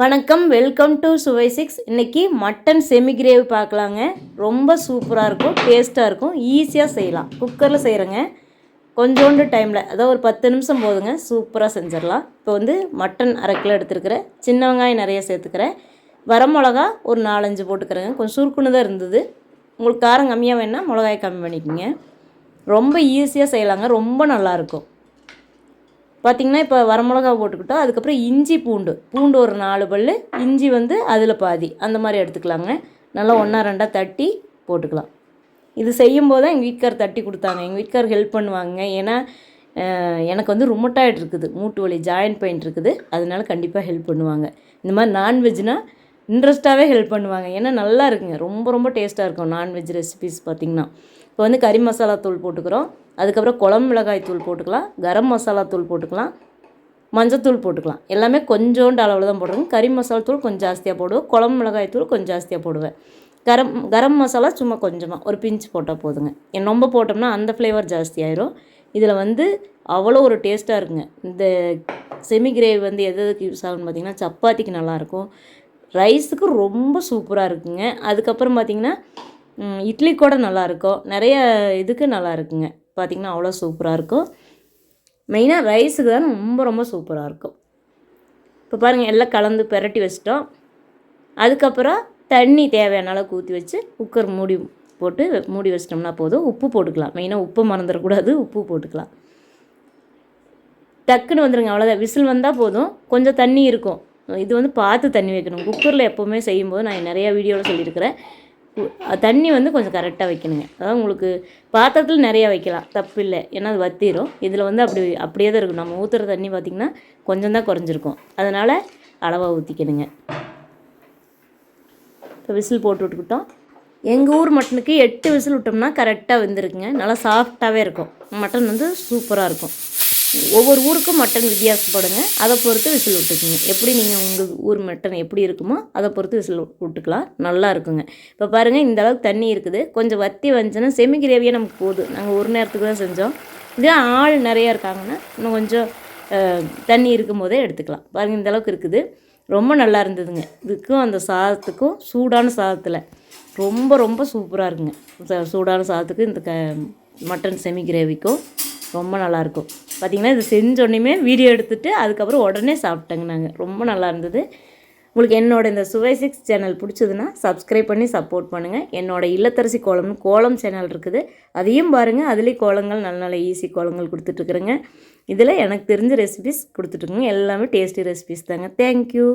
வணக்கம் welcome to Suvai six இன்றைக்கி mutton semi gravy பார்க்கலாங்க. ரொம்ப சூப்பராக இருக்கும் டேஸ்ட்டாக இருக்கும். ஈஸியாக செய்யலாம். குக்கரில் செய்கிறேங்க கொஞ்சோண்டு டைமில் அதாவது ஒரு பத்து நிமிஷம் போதுங்க. சூப்பராக செஞ்சிடலாம். இப்போ வந்து மட்டன் அரை கிலோ எடுத்துருக்கிறேன். சின்ன வெங்காயம் நிறைய சேர்த்துக்கிறேன். வரமிளகா ஒரு நாலஞ்சு போட்டுக்கிறேங்க. கொஞ்சம் சுருக்குன்னு தான் இருந்தது. உங்களுக்கு காரம் கம்மியாக வேணால் மிளகாயை கம்மி பண்ணிக்கோங்க. ரொம்ப ஈஸியாக செய்யலாங்க. ரொம்ப நல்லாயிருக்கும் பார்த்திங்கன்னா இப்போ வரமிளகா போட்டுக்கிட்டோம். அதுக்கப்புறம் இஞ்சி பூண்டு. பூண்டு ஒரு நாலு பல் இஞ்சி வந்து அதில் பாதி. அந்த மாதிரி எடுத்துக்கலாங்க. நல்லா ஒன்றா ரெண்டாக தட்டி போட்டுக்கலாம். இது செய்யும்போது தான் எங்கள் வீட்டுக்கார் தட்டி கொடுத்தாங்க. எங்கள் வீட்டுக்கார் ஹெல்ப் பண்ணுவாங்க. ஏன்னா எனக்கு வந்து ருமட்டாய்டு இருக்குது. மூட்டு வலி ஜாயின்ட் பெயின் இருக்குது. அதனால கண்டிப்பாக ஹெல்ப் பண்ணுவாங்க. இந்த மாதிரி நான்வெஜ்னால் இன்ட்ரெஸ்ட்டாகவே ஹெல்ப் பண்ணுவாங்க. ஏன்னா நல்லா இருக்குங்க. ரொம்ப ரொம்ப டேஸ்ட்டாக இருக்கும் நான்வெஜ் ரெசிபிஸ் பார்த்திங்கன்னா இப்போ வந்து கறி மசாலா தூள் போட்டுக்கிறோம். அதுக்கப்புறம் குழம்பு மிளகாய் தூள் போட்டுக்கலாம் கரம் மசாலா தூள் போட்டுக்கலாம் மஞ்சத்தூள் போட்டுக்கலாம். எல்லாமே கொஞ்சோண்டு அளவில் தான் போடுறோம் கறி மசாலா தூள் கொஞ்சம் ஜாஸ்தியாக போடுவேன். குழம்பு மிளகாய் தூள் கொஞ்சம் ஜாஸ்தியாக போடுவேன். கரம் கரம் மசாலா சும்மா கொஞ்சமாக ஒரு பிஞ்ச் போட்டால் போதுங்க. என் ரொம்ப போட்டோம்னா அந்த ஃப்ளேவர் ஜாஸ்தி ஆயிரும். இதில் வந்து அவ்வளோ ஒரு டேஸ்ட்டாக இருக்குங்க. இந்த செமி கிரேவி வந்து எது எதுக்கு யூஸ் ஆகும்னு பார்த்திங்கன்னா சப்பாத்திக்கு நல்லாயிருக்கும் ரைஸுக்கு ரொம்ப சூப்பராக இருக்குங்க. அதுக்கப்புறம் பார்த்தீங்கன்னா இட்லி கூட நல்லாயிருக்கும் நிறைய இதுக்கு நல்லா இருக்குங்க. பார்த்திங்கன்னா அவ்வளோ சூப்பராக இருக்கும். மெயினாக ரைஸுக்கு தான் ரொம்ப ரொம்ப சூப்பராக இருக்கும். இப்போ பாருங்கள் எல்லாம் கலந்து பெரட்டி வச்சிட்டோம். அதுக்கப்புறம் தண்ணி தேவையான அளவுக்கு ஊற்றி வச்சு குக்கர் மூடி போட்டு மூடி வச்சிட்டோம்னா போதும். உப்பு போட்டுக்கலாம். மெயினாக உப்பு மறந்துடக்கூடாது உப்பு போட்டுக்கலாம். டக்குன்னு வந்துடுங்க அவ்வளோதான் விசில் வந்தால் போதும். கொஞ்சம் தண்ணி இருக்கும். இது வந்து பார்த்து தண்ணி வைக்கணும். குக்கரில் எப்போவுமே செய்யும்போது நான் நிறையா வீடியோவில் சொல்லியிருக்கிறேன். தண்ணி வந்து கொஞ்சம் கரெக்டாக வைக்கணுங்க. அதாவது உங்களுக்கு பாத்திரத்தில் நிறையா வைக்கலாம். தப்பு இல்லை ஏன்னா அது வத்திரும். இதில் வந்து அப்படி அப்படியே தான் இருக்கும் நம்ம ஊற்றுற தண்ணி பார்த்திங்கன்னா கொஞ்சம் தான் குறைஞ்சிருக்கும். அதனால் அளவாக ஊற்றிக்கணுங்க இப்போ விசில் போட்டு விட்டுக்கிட்டோம். எங்கள் ஊர் மட்டனுக்கு எட்டு விசில் விட்டோம்னா கரெக்டாக வெந்திருக்குங்க. நல்லா சாஃப்டாகவே இருக்கும். மட்டன் வந்து சூப்பராக இருக்கும். ஒவ்வொரு ஊருக்கும் மட்டன் வித்தியாசப்படுங்க. அதை பொறுத்து விசில் விட்டுக்குங்க. எப்படி நீங்கள் உங்கள் ஊர் மட்டன் எப்படி இருக்குமோ அதை பொறுத்து விசில் விட்டுக்கலாம். நல்லா இருக்குங்க. இப்போ பாருங்கள் இந்த அளவுக்கு தண்ணி இருக்குது. கொஞ்சம் வத்தி வந்துச்சுன்னா செமி கிரேவியே நமக்கு போதும் நாங்கள் ஒரு நேரத்துக்கு தான் செஞ்சோம். இதே ஆள் நிறையா இருக்காங்கன்னா இன்னும் கொஞ்சம் தண்ணி இருக்கும் போதே எடுத்துக்கலாம். பாருங்கள் இந்த அளவுக்கு இருக்குது. ரொம்ப நல்லா இருந்ததுங்க. இதுக்கும் அந்த சாதத்துக்கும் சூடான சாதத்தில். ரொம்ப ரொம்ப சூப்பராக இருக்குங்க. சூடான சாதத்துக்கு இந்த க மட்டன் செமி கிரேவிக்கும் ரொம்ப நல்லாயிருக்கும் பார்த்திங்கன்னா இது செஞ்சோடனே வீடியோ எடுத்துட்டு அதுக்கப்புறம் உடனே சாப்பிட்டேங்க நாங்கள் ரொம்ப நல்லா இருந்தது. உங்களுக்கு என்னோட இந்த சுவை சிக்ஸ் சேனல் பிடிச்சதுன்னா சப்ஸ்கிரைப் பண்ணி சப்போர்ட் பண்ணுங்கள் என்னோடய இல்லத்தரசி கோலம்னு கோலம் சேனல் இருக்குது. அதையும் பாருங்கள் அதுலேயும் கோலங்கள் நல்ல நல்ல ஈஸி கோலங்கள் கொடுத்துட்ருக்குறேங்க இதில் எனக்கு தெரிஞ்ச ரெசிபிஸ் கொடுத்துட்ருக்குங்க எல்லாமே டேஸ்டி ரெசிபிஸ் தாங்க. தேங்க்யூ